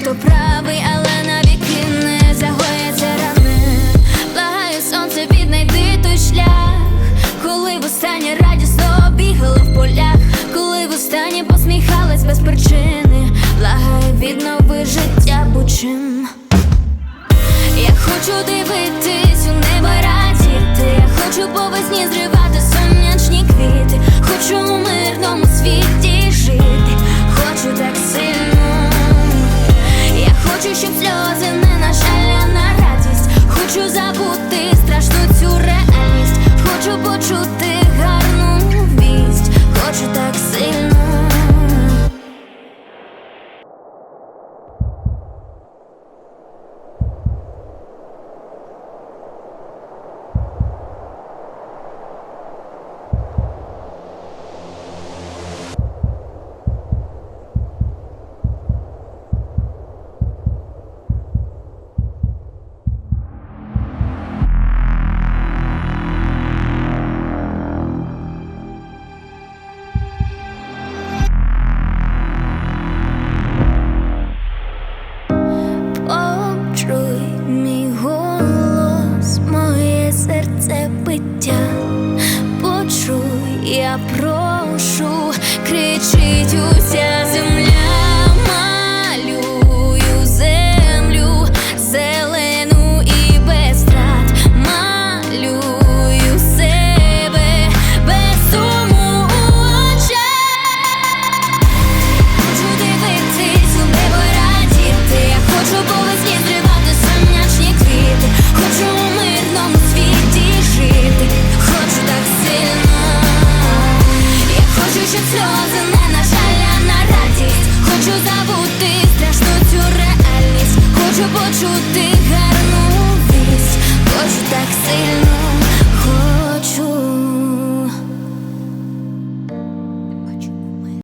хто правий, але Я сльози прошу, кричить уся земля.